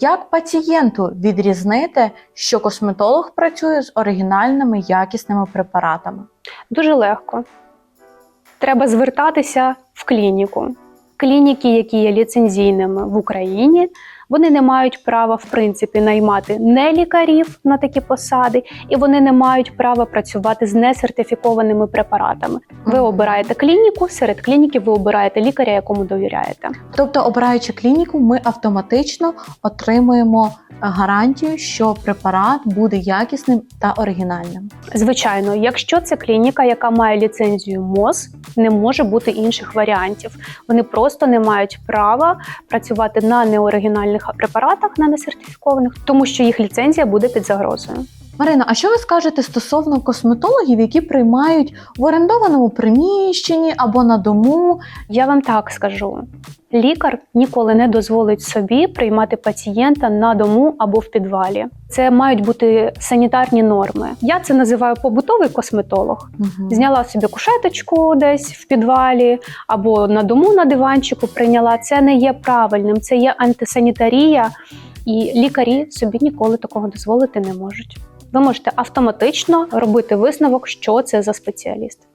Як пацієнту відрізнити, що косметолог працює з оригінальними якісними препаратами? Дуже легко. Треба звертатися в клініку. Клініки, які є ліцензійними в Україні, вони не мають права в принципі наймати не лікарів на такі посади, і вони не мають права працювати з несертифікованими препаратами. Ви обираєте клініку, серед клініків ви обираєте лікаря, якому довіряєте. Тобто, обираючи клініку, ми автоматично отримуємо гарантію, що препарат буде якісним та оригінальним. Звичайно, якщо це клініка, яка має ліцензію МОЗ, не може бути інших варіантів. Вони просто не мають права працювати на неоригінальних препаратах, на несертифікованих, тому що їх ліцензія буде під загрозою. Марина, а що ви скажете стосовно косметологів, які приймають в орендованому приміщенні або на дому? Я вам так скажу: лікар ніколи не дозволить собі приймати пацієнта на дому або в підвалі. Це мають бути санітарні норми. Я це називаю побутовий косметолог. Мгм. Зняла собі кушеточку десь в підвалі або на дому на диванчику прийняла. Це не є правильним, це є антисанітарія, і лікарі собі ніколи такого дозволити не можуть. Ви можете автоматично робити висновок, що це за спеціаліст.